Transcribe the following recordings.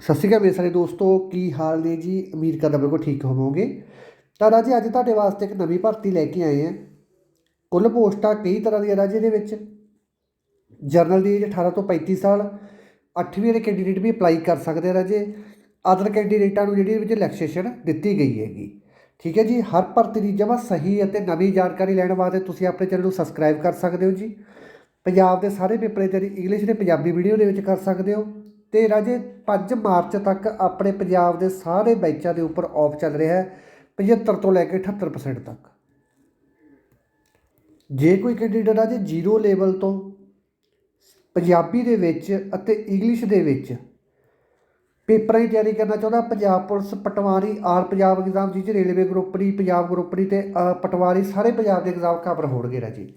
ਸਤਿ ਸ਼੍ਰੀ ਅਕਾਲ ਮੇਰੇ ਸਾਰੇ ਦੋਸਤੋ, ਕੀ ਹਾਲ ਨੇ ਜੀ? ਅਮੀਰ ਕਰਦਾ ਬਿਲਕੁਲ ਠੀਕ ਹੋਵੋਗੇ। ਤਾਂ ਰਾਜੇ, ਅੱਜ ਤੁਹਾਡੇ ਵਾਸਤੇ ਇੱਕ ਨਵੀਂ ਭਰਤੀ ਲੈ ਕੇ ਆਏ ਆ ਕੁੱਲ ਪੋਸਟਾਂ ਕਈ ਤਰ੍ਹਾਂ ਦੀਆਂ ਰਾਜੇ ਦੇ ਵਿੱਚ। ਜਰਨਲ ਦੀ ਏਜ 18 ਤੋਂ 35 ਸਾਲ। 8ਵੀਂ ਦੇ ਕੈਂਡੀਡੇਟ ਵੀ ਅਪਲਾਈ ਕਰ ਸਕਦੇ ਆ ਰਾਜੇ। ਅਦਰ ਕੈਂਡੀਡੇਟਾਂ ਨੂੰ ਜਿਹੜੀ ਇਹਦੇ ਵਿੱਚ ਰਿਲੈਕਸੇਸ਼ਨ ਦਿੱਤੀ ਗਈ ਹੈਗੀ। ਠੀਕ ਹੈ ਜੀ? ਹਰ ਭਰਤੀ ਦੀ ਜਮਾ ਸਹੀ ਅਤੇ ਨਵੀਂ ਜਾਣਕਾਰੀ ਲੈਣ ਵਾਸਤੇ ਤੁਸੀਂ ਆਪਣੇ ਚੈਨਲ ਨੂੰ ਸਬਸਕ੍ਰਾਈਬ ਕਰ ਸਕਦੇ ਹੋ ਜੀ। ਪੰਜਾਬ ਦੇ ਸਾਰੇ ਪੇਪਰ ਜਿਹੜੀ ਇੰਗਲਿਸ਼ ਤੇ ਪੰਜਾਬੀ ਵੀਡੀਓ ਦੇ ਵਿੱਚ ਕਰ ਸਕਦੇ ਹੋ। ਤੇ ਰਾਜੇ 5 ਮਾਰਚ ਤੱਕ ਆਪਣੇ ਪੰਜਾਬ ਦੇ ਸਾਰੇ ਬੈਂਚਾਂ ਦੇ ਉੱਪਰ ਆਫ ਚੱਲ ਰਿਹਾ ਹੈ 75 ਤੋਂ ਲੈ ਕੇ 78% ਤੱਕ। ਜੇ ਕੋਈ ਕੈਂਡੀਡੇਟ ਰਾਜੇ ਜ਼ੀਰੋ ਲੈਵਲ ਤੋਂ ਪੰਜਾਬੀ ਦੇ ਵਿੱਚ ਅਤੇ ਇੰਗਲਿਸ਼ ਦੇ ਵਿੱਚ ਪੇਪਰਾਂ ਦੀ ਤਿਆਰੀ ਕਰਨਾ ਚਾਹੁੰਦਾ, ਪੰਜਾਬ ਪੁਲਿਸ ਪਟਵਾਰੀ ਆਲ ਪੰਜਾਬ ਐਗਜ਼ਾਮ ਜਿਹ 'ਚ ਰੇਲਵੇ ਗਰੁੱਪ ਦੀ ਪੰਜਾਬ ਗਰੁੱਪ ਦੀ ਤੇ ਪਟਵਾਰੀ ਸਾਰੇ ਪੰਜਾਬ ਦੇ ਐਗਜ਼ਾਮ ਕਵਰ ਹੋਣਗੇ ਰਾਜੀ।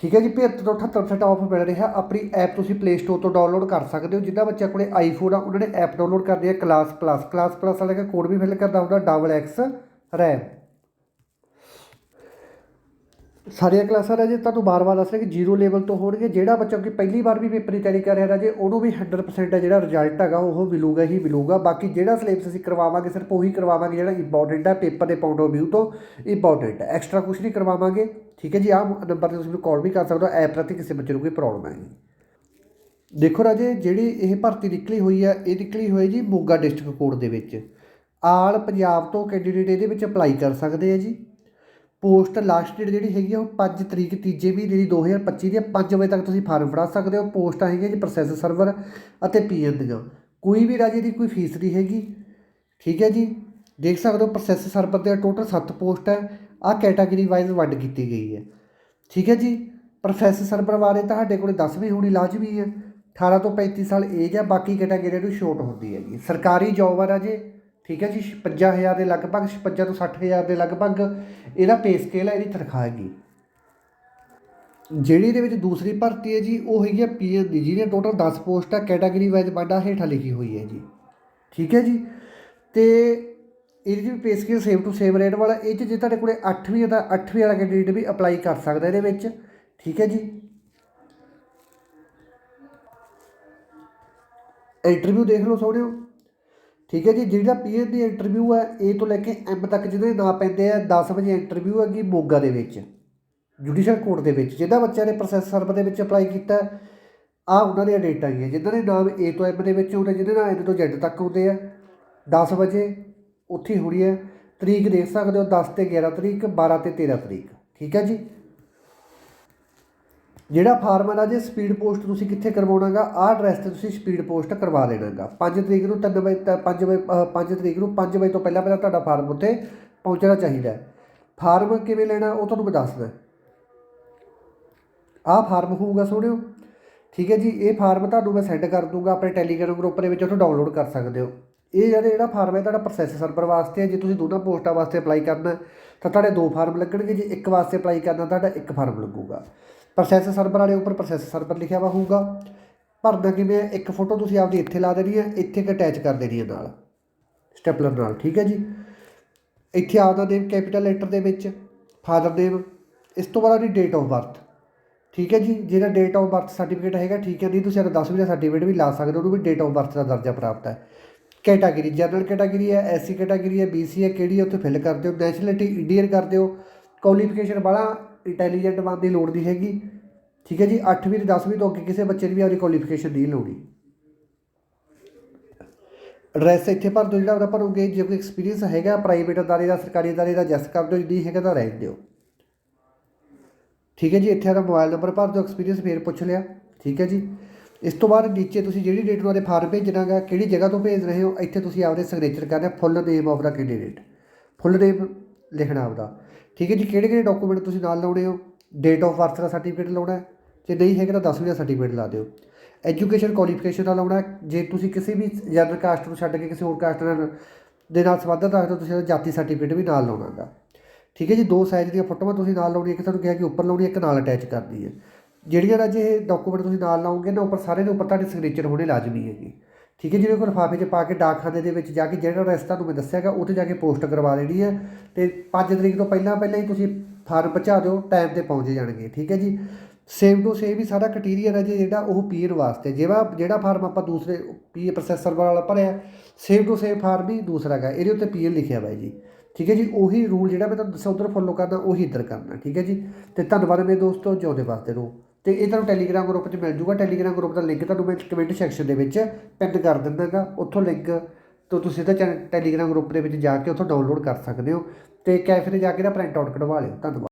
ਠੀਕ ਹੈ ਜੀ 75 ਤੋਂ 78% ਆਫ ਮਿਲ ਰਿਹਾ ਆਪਣੀ ਐਪ ਤੁਸੀਂ ਪਲੇ ਸਟੋਰ ਤੋਂ ਡਾਊਨਲੋਡ ਕਰ ਸਕਦੇ ਹੋ ਜਿੱਦਾਂ ਬੱਚਾ ਕੋਲੇ ਆਈਫੋਨ ਆ, ਉਹਨਾਂ ਨੇ ਐਪ ਡਾਊਨਲੋਡ ਕਰਨੀ ਹੈ ਕਲਾਸ ਪਲੱਸ ਕਲਾਸ ਪਲੱਸ ਵਾਲੇ ਦਾ ਕੋਡ ਵੀ ਫਿਲ ਕਰਦਾ ਹੁੰਦਾ ਡਬਲ ਐਕਸ ਰੈਮ ਸਾਰੀਆਂ ਕਲਾਸਾਂ ਰਾਜੇ ਤੁਹਾਨੂੰ ਬਾਰ-ਬਾਰ ਦੱਸ ਰਿਹਾ ਕਿ ਜ਼ੀਰੋ ਲੈਵਲ ਤੋਂ ਹੋਣਗੇ, ਜਿਹੜਾ ਬੱਚਾ ਕਿ ਪਹਿਲੀ ਵਾਰ ਵੀ ਪੇਪਰ ਦੀ ਤਿਆਰੀ ਕਰ ਰਿਹਾ ਰਾਜੇ, ਉਹਨੂੰ ਵੀ 100% ਹੈ ਜਿਹੜਾ ਰਿਜ਼ਲਟ ਹੈਗਾ, ਉਹ ਮਿਲੂਗਾ ਹੀ ਮਿਲੂਗਾ। ਬਾਕੀ ਜਿਹੜਾ ਸਿਲੇਬਸ ਅਸੀਂ ਕਰਵਾਵਾਂਗੇ, ਸਿਰਫ ਉਹੀ ਕਰਵਾਵਾਂਗੇ ਜਿਹੜਾ ਇੰਪੋਰਟੈਂਟ ਹੈ ਪੇਪਰ ਦੇ ਪੁਆਇੰਟ ਆਫ View ਤੋਂ ਇੰਪੋਰਟੈਂਟ ਹੈ। ਐਕਸਟਰਾ ਕੁਝ ਨਹੀਂ ਕਰਵਾਵਾਂਗੇ, ਠੀਕ ਹੈ ਜੀ? ਆਹ ਨੰਬਰ ਤੇ ਤੁਸੀਂ ਮੈਨੂੰ ਕਾਲ ਵੀ ਕਰ ਸਕਦੇ ਹੋ ਐਪ ਪ੍ਰਤੀ ਕਿਸੇ ਬੱਚੇ ਨੂੰ ਕੋਈ ਪ੍ਰੋਬਲਮ ਹੈ ਦੇਖੋ ਰਾਜੇ, ਜਿਹੜੀ ਇਹ ਭਰਤੀ ਨਿਕਲੀ ਹੋਈ ਹੈ, ਇਹ ਨਿਕਲੀ ਹੋਈ ਜੀ ਮੋਗਾ ਡਿਸਟ੍ਰਿਕਟ ਕੋਰਟ ਦੇ ਵਿੱਚ। ਆਲ ਪੰਜਾਬ ਤੋਂ ਕੈਂਡੀਡੇਟ ਇਹਦੇ ਵਿੱਚ ਅਪਲਾਈ ਕਰ ਸਕਦੇ ਆ ਜੀ। ਪੋਸਟ ਲਾਸਟ ਡੇਟ ਜਿਹੜੀ ਹੈਗੀ ਆ ਉਹ 5 ਤਰੀਕ ਤੀਜੇ ਮਹੀਨੇ ਦੀ 2025 ਦੀ 5 ਵਜੇ ਤੱਕ ਤੁਸੀਂ ਫਾਰਮ ਫੜਾ ਸਕਦੇ ਹੋ। ਪੋਸਟਾਂ ਹੈਗੀਆਂ ਜੀ ਪ੍ਰੋਸੈਸ ਸਰਵਰ ਅਤੇ ਪੀਐਨ ਦੀਆਂ। ਕੋਈ ਵੀ ਰਾਜੇ ਦੀ ਕੋਈ ਫੀਸ ਨਹੀਂ ਹੈਗੀ। ਠੀਕ ਹੈ ਜੀ? ਦੇਖ ਸਕਦੇ ਹੋ ਪ੍ਰੋਸੈਸ ਸਰਵਰ ਦੇ ਟੋਟਲ 7 ਪੋਸਟ ਹੈ। ਆਹ ਕੈਟਾਗਰੀ ਵਾਈਜ਼ ਵੰਡ ਕੀਤੀ ਗਈ ਹੈ। ਠੀਕ ਹੈ ਜੀ? ਪ੍ਰੋਸੈਸ ਸਰਵਰ ਬਾਰੇ ਤੁਹਾਡੇ ਕੋਲ 10ਵੀਂ ਹੋਣੀ ਲਾਜ਼ਮੀ ਹੈ। 18 ਤੋਂ 35 ਸਾਲ ਏਜ ਹੈ। ਬਾਕੀ ਕੈਟਾਗਰੀ ਨੂੰ ਛੋਟ ਹੁੰਦੀ ਹੈਗੀ। ਸਰਕਾਰੀ ਜੌਬ ਆ ਰਾਜੇ। ਠੀਕ ਹੈ ਜੀ 55000 ਦੇ ਲਗਭਗ 56 ਤੋਂ 60000 ਦੇ ਲਗਭਗ ਇਹਦਾ ਪੇ ਸਕੇਲ ਹੈ, ਇਹਦੀ ਤਨਖਾਹ ਹੈਗੀ। ਜਿਹੜੀ ਦੇ ਵਿੱਚ ਦੂਸਰੀ ਭਰਤੀ ਹੈ ਜੀ, ਉਹ ਹੈਗੀ ਹੈ ਪੀਐਨ ਦੀ ਜਿਹਦੇ ਟੋਟਲ 10 ਪੋਸਟਾਂ ਕੈਟਾਗਰੀ ਵਾਈਜ਼ ਵਾਂਡਾ ਹੇਠਾਂ ਲਿਖੀ ਹੋਈ ਹੈ ਜੀ। ਠੀਕ ਹੈ ਜੀ? ਤੇ ਇਹਦੀ ਵੀ pay scale same to same rate ਵਾਲਾ, ਇਹ 'ਚ ਜੇ ਤੁਹਾਡੇ ਕੋਲੇ 8ਵੀਂ ਦਾ 8ਵੀਂ ਵਾਲਾ ਕੈਂਡੀਡੇਟ ਵੀ ਅਪਲਾਈ ਕਰ ਸਕਦਾ ਇਹਦੇ ਵਿੱਚ। ਠੀਕ ਹੈ ਜੀ? ਇੰਟਰਵਿਊ ਦੇਖ ਲਓ ਸੋਹਣਿਓ ਠੀਕ ਹੈ ਜੀ, ਜਿਹੜਾ ਪੀਐਨ ਦੀ ਇੰਟਰਵਿਊ ਹੈ ਏ ਤੋਂ ਲੈ ਕੇ ਐਮ ਤੱਕ ਜਿਹਦੇ ਨਾਂ ਪੈਂਦੇ ਆ 10 ਵਜੇ ਇੰਟਰਵਿਊ ਹੈਗੀ ਮੋਗਾ ਦੇ ਵਿੱਚ ਜੁਡੀਸ਼ੀਅਲ ਕੋਰਟ ਦੇ ਵਿੱਚ, ਜਿਹਦਾ ਬੱਚਿਆਂ ਨੇ ਪ੍ਰੋਸੈਸ ਸਰਵਰ ਦੇ ਵਿੱਚ ਅਪਲਾਈ ਕੀਤਾ। ਆ ਉਹਨਾਂ ਦੀਆਂ ਡੇਟਾਂ ਹੈਗੀਆਂ ਜਿਨ੍ਹਾਂ ਦੇ ਨਾਮ ਏ ਤੋਂ ਐਮ ਦੇ ਵਿੱਚ ਹੁੰਦੇ ਜਿਹਦੇ ਨਾਲ ਐਨ ਤੋਂ ਜ਼ੈਡ ਤੱਕ ਹੁੰਦੇ ਆ। 10 ਵਜੇ ਉੱਥੇ ਹੋਣੀ ਹੈ, ਤਰੀਕ ਦੇਖ ਸਕਦੇ ਹੋ 10 ਤੇ 11 ਤਰੀਕ 12 ਤੇ 13 ਤਰੀਕ, ਠੀਕ ਹੈ ਜੀ? ਜਿਹੜਾ ਫਾਰਮ ਹੈ ਨਾ ਜੇ ਸਪੀਡ ਪੋਸਟ ਤੁਸੀਂ ਕਿੱਥੇ ਕਰਵਾਉਣਾਗਾ, ਆਹ ਐਡਰੈਸ ਤੇ ਤੁਸੀਂ ਸਪੀਡ ਪੋਸਟ ਕਰਵਾ ਦੇਣਾਗਾ। 5 ਤਰੀਕ ਨੂੰ 3 ਵਜੇ ਤੱਕ 5 ਵਜੇ 5 ਤਰੀਕ ਨੂੰ 5 ਵਜੇ ਤੋਂ ਪਹਿਲਾਂ ਪਹਿਲਾਂ ਤੁਹਾਡਾ ਫਾਰਮ ਉੱਥੇ ਪਹੁੰਚਣਾ ਚਾਹੀਦਾ ਹੈ। ਫਾਰਮ ਕਿਵੇਂ ਲੈਣਾ, ਉਹ ਤੁਹਾਨੂੰ ਮੈਂ ਦੱਸਦਾ ਆਹ ਫਾਰਮ ਹੋਊਗਾ ਸੋਹਣਿਓ ਠੀਕ ਹੈ ਜੀ, ਇਹ ਫਾਰਮ ਤੁਹਾਨੂੰ ਮੈਂ ਸੈਂਡ ਕਰ ਦੂੰਗਾ, ਆਪਣੇ ਟੈਲੀਗ੍ਰਾਮ ਗਰੁੱਪ ਦੇ ਵਿੱਚ ਉਹਨੂੰ ਡਾਊਨਲੋਡ ਕਰ ਸਕਦੇ ਹੋ। ਇਹ ਜਿਹੜੇ ਜਿਹੜਾ ਫਾਰਮ ਹੈ, ਤੁਹਾਡਾ ਪ੍ਰੋਸੈਸ ਸਰਵਰ ਵਾਸਤੇ ਹੈ। ਜੇ ਤੁਸੀਂ ਦੋਨਾਂ ਪੋਸਟਾਂ ਵਾਸਤੇ ਅਪਲਾਈ ਕਰਨਾ ਤਾਂ ਤੁਹਾਡੇ ਦੋ ਫਾਰਮ ਲੱਗਣਗੇ। ਜੇ ਇੱਕ ਵਾਸਤੇ ਅਪਲਾਈ ਕਰਨਾ, ਤੁਹਾਡਾ ਇੱਕ ਫਾਰਮ ਲੱਗੂਗਾ। ਪ੍ਰੋਸੈਸ ਸਰਵਰ ਵਾਲੇ ਉੱਪਰ ਪ੍ਰੋਸੈਸ ਸਰਵਰ ਲਿਖਿਆ ਵਾ ਹੋਊਗਾ। ਭਰਨਾ ਕਿਵੇਂ ਹੈ ਇੱਕ ਫੋਟੋ ਤੁਸੀਂ ਆਪਦੀ ਇੱਥੇ ਲਾ ਦੇਣੀ ਹੈ, ਇੱਥੇ ਇੱਕ ਅਟੈਚ ਕਰ ਦੇਣੀ ਹੈ ਨਾਲ। ਸਟੈਪਲਰ ਨਾਲ, ਠੀਕ ਹੈ ਜੀ? ਇੱਥੇ ਆਪਦਾ ਨੇਮ ਕੈਪੀਟਲ ਲੈਟਰ ਦੇ ਵਿੱਚ, ਫਾਦਰ ਨੇਮ ਇਸ ਤੋਂ ਬਾਅਦ ਉਹਦੀ ਡੇਟ ਆਫ ਬਰਥ ਠੀਕ ਹੈ ਜੀ? ਜਿਹੜਾ ਡੇਟ ਆਫ ਬਰਥ ਸਰਟੀਫਿਕੇਟ ਹੈਗਾ, ਠੀਕ ਹੈ। ਨਹੀਂ, ਤੁਸੀਂ ਇਹਦਾ 10ਵੀਂ ਦਾ ਸਰਟੀਫਿਕੇਟ ਵੀ ਲਾ ਸਕਦੇ ਹੋ, ਉਹਨੂੰ ਵੀ ਡੇਟ ਆਫ ਬਰਥ ਦਾ ਦਰਜਾ ਪ੍ਰਾਪਤ ਹੈ। ਕੈਟਾਗਰੀ ਜਨਰਲ ਕੈਟਾਗਰੀ ਹੈ ਐਸਸੀ ਕੈਟਾਗਰੀ ਹੈ ਬੀਸੀ ਹੈ, ਕਿਹੜੀ ਹੈ, ਉੱਥੇ ਫਿਲ ਕਰ ਦਿਓ। ਨੈਸ਼ਨਲਿਟੀ ਇੰਡੀਅਨ ਕਰ ਦਿਓ। ਕੁਆਲੀਫਿਕੇਸ਼ਨ ਵਾਲਾ ਇੰਟੈਲੀਜੈਂਟ ਬਣਨ ਦੀ ਲੋੜ ਨਹੀਂ ਹੈਗੀ। ਠੀਕ ਹੈ ਜੀ 8ਵੀਂ ਤੇ 10ਵੀਂ ਤੋਂ ਅੱਗੇ ਕਿਸੇ ਬੱਚੇ ਦੀ ਵੀ ਆਪਣੀ ਕੁਆਲੀਫਿਕੇਸ਼ਨ ਨਹੀਂ ਲੋੜੀ ਐਡਰੈਸ ਇੱਥੇ ਭਰ ਦਿਓ ਜਿਹੜਾ ਉਹਦਾ ਭਰੋਗੇ। ਜੇ ਕੋਈ ਐਕਸਪੀਰੀਅੰਸ ਹੈਗਾ ਪ੍ਰਾਈਵੇਟ ਅਦਾਰੇ ਦਾ, ਸਰਕਾਰੀ ਅਦਾਰੇ ਦਾ ਜੈਸ ਕਰ ਦਿਓ ਜੀ ਹੈਗਾ ਤਾਂ ਰਹਿਣ ਦਿਓ। ਠੀਕ ਹੈ ਜੀ, ਇੱਥੇ ਦਾ ਮੋਬਾਈਲ ਨੰਬਰ ਭਰ ਦਿਓ ਐਕਸਪੀਰੀਅੰਸ ਫੇਰ ਪੁੱਛ ਲਿਆ। ਠੀਕ ਹੈ ਜੀ। ਇਸ ਤੋਂ ਬਾਅਦ ਨੀਚੇ ਤੁਸੀਂ ਜਿਹੜੀ ਡੇਟ ਨੂੰ ਉਹਦੇ ਫਾਰਮ ਭੇਜਣਾਗਾ, ਕਿਹੜੀ ਜਗ੍ਹਾ ਤੋਂ ਭੇਜ ਰਹੇ ਹੋ, ਇੱਥੇ ਤੁਸੀਂ ਆਪਦੇ ਸਿਗਨੇਚਰ ਕਰਨਾ ਫੁੱਲ ਨੇਮ ਆਫ ਦਾ ਕੈਂਡੀਡੇਟ ਫੁੱਲ ਨੇਮ ਲਿਖਣਾ ਆਪਦਾ। ਠੀਕ ਹੈ ਜੀ, ਕਿਹੜੇ ਕਿਹੜੇ ਡਾਕੂਮੈਂਟ ਤੁਸੀਂ ਨਾਲ ਲਾਉਣੇ ਹੋ? ਡੇਟ ਆਫ ਬਰਥ ਦਾ ਸਰਟੀਫਿਕੇਟ ਲਾਉਣਾ ਜੇ ਨਹੀਂ ਹੈਗਾ ਤਾਂ 10ਵੀਂ ਦਾ ਸਰਟੀਫਿਕੇਟ ਲਾ ਦਿਓ। ਐਜੂਕੇਸ਼ਨ ਕੁਆਲੀਫਿਕੇਸ਼ਨ ਦਾ ਲਾਉਣਾ ਜੇ ਤੁਸੀਂ ਕਿਸੇ ਵੀ ਜਨਰਲ ਕਾਸਟ ਨੂੰ ਛੱਡ ਕੇ ਕਿਸੇ ਹੋਰ ਕਾਸਟ ਨਾਲ ਦੇ ਨਾਲ ਸੰਬੰਧਿਤ ਰੱਖਦੇ ਹੋ, ਤੁਸੀਂ ਜਾਤੀ ਸਰਟੀਫਿਕੇਟ ਵੀ ਨਾਲ ਲਾਉਣਾਗਾ ਠੀਕ ਹੈ ਜੀ, ਦੋ ਸਾਈਜ਼ ਦੀਆਂ ਫੋਟੋਆਂ ਤੁਸੀਂ ਨਾਲ ਲਾਉਣੀ ਇੱਕ ਤੁਹਾਨੂੰ ਕਿਹਾ ਕਿ ਉੱਪਰ ਲਾਉਣੀ ਇੱਕ ਨਾਲ ਅਟੈਚ ਕਰਨੀ ਹੈ। ਜਿਹੜੀਆਂ ਰਾਜੇ ਇਹ ਡਾਕੂਮੈਂਟ ਤੁਸੀਂ ਨਾਲ ਲਾਓਗੇ ਨਾ ਉੱਪਰ ਸਾਰੇ ਦੇ ਉੱਪਰ ਤੁਹਾਡੇ ਸਿਗਨੇਚਰ ਹੋਣੇ ਲਾਜ਼ਮੀ ਹੈਗੇ ਠੀਕ ਹੈ ਜਿਵੇਂ ਕੋਈ ਲਿਫਾਫੇ 'ਚ ਪਾ ਕੇ ਡਾਕਖਾਨੇ ਦੇ ਵਿੱਚ ਜਾ ਕੇ ਜਿਹੜਾ ਐਡਰੈਸ ਤੁਹਾਨੂੰ ਮੈਂ ਦੱਸਿਆਗਾ ਉੱਥੇ ਜਾ ਕੇ ਪੋਸਟ ਕਰਵਾ ਦੇਣੀ ਹੈ। ਤੇ 5 ਤਰੀਕ ਤੋਂ ਪਹਿਲਾਂ ਪਹਿਲਾਂ ਹੀ ਤੁਸੀਂ ਫਾਰਮ ਪਹੁੰਚਾ ਦਿਓ ਟਾਈਮ ਤੇ ਪਹੁੰਚ ਜਾਣਗੇ, ਠੀਕ ਹੈ ਜੀ। ਸੇਮ ਟੂ ਸੇਮ ਹੀ ਸਾਡਾ ਕਟੀਰੀਅਰ ਹੈ ਜੀ ਜਿਹੜਾ ਉਹ ਪੀਣ ਵਾਸਤੇ, ਜਿਹੜਾ ਜਿਹੜਾ ਫਾਰਮ ਆਪਾਂ ਦੂਸਰੇ ਪੀ ਪ੍ਰੋਸੈਸਰ ਵਾਲਾ ਭਰਿਆ ਸੇਮ ਟੂ ਸੇਮ ਫਾਰਮ ਹੀ ਦੂਸਰਾ ਹੈਗਾ, ਇਹਦੇ ਉੱਤੇ ਪੀਐਨ ਲਿਖਿਆ ਹੋਇਆ ਜੀ। ਠੀਕ ਹੈ ਜੀ, ਉਹੀ ਰੂਲ ਜਿਹੜਾ ਮੈਂ ਤੁਹਾਨੂੰ ਦੱਸਿਆ, ਉਧਰ ਫੋਲੋ ਕਰਨਾ, ਉਹੀ ਇੱਧਰ ਕਰਨਾ, ਠੀਕ ਹੈ ਜੀ। ਤੇ ਧੰਨਵਾਦ ਮੇਰੇ ਦੋਸਤੋ, ਜਿਉਂਦੇ ਵਾਸਤੇ ਰਹੋ। ਤੇ ਇਹ ਤੁਹਾਨੂੰ ਟੈਲੀਗ੍ਰਾਮ ਗਰੁੱਪ 'ਚ ਮਿਲ ਜੂਗਾ। ਟੈਲੀਗ੍ਰਾਮ ਗਰੁੱਪ ਦਾ ਲਿੰਕ ਤੁਹਾਨੂੰ ਮੈਂ ਕਮੈਂਟ ਸੈਕਸ਼ਨ ਦੇ ਵਿੱਚ ਪਿੰਨ ਕਰ ਦਿੰਦਾਗਾ। ਉੱਥੋਂ ਲਿੰਕ ਤੋਂ ਤੁਸੀਂ ਇਹਦਾ ਚੈਨਲ ਟੈਲੀਗ੍ਰਾਮ ਗਰੁੱਪ ਦੇ ਵਿੱਚ ਜਾ ਕੇ ਉੱਥੋਂ ਡਾਊਨਲੋਡ ਕਰ ਸਕਦੇ ਹੋ ਤੇ ਕੈਫੇ ਤੇ ਜਾ ਕੇ ਨਾ ਪ੍ਰਿੰਟ ਆਊਟ ਕਢਵਾ ਲਿਓ। ਧੰਨਵਾਦ।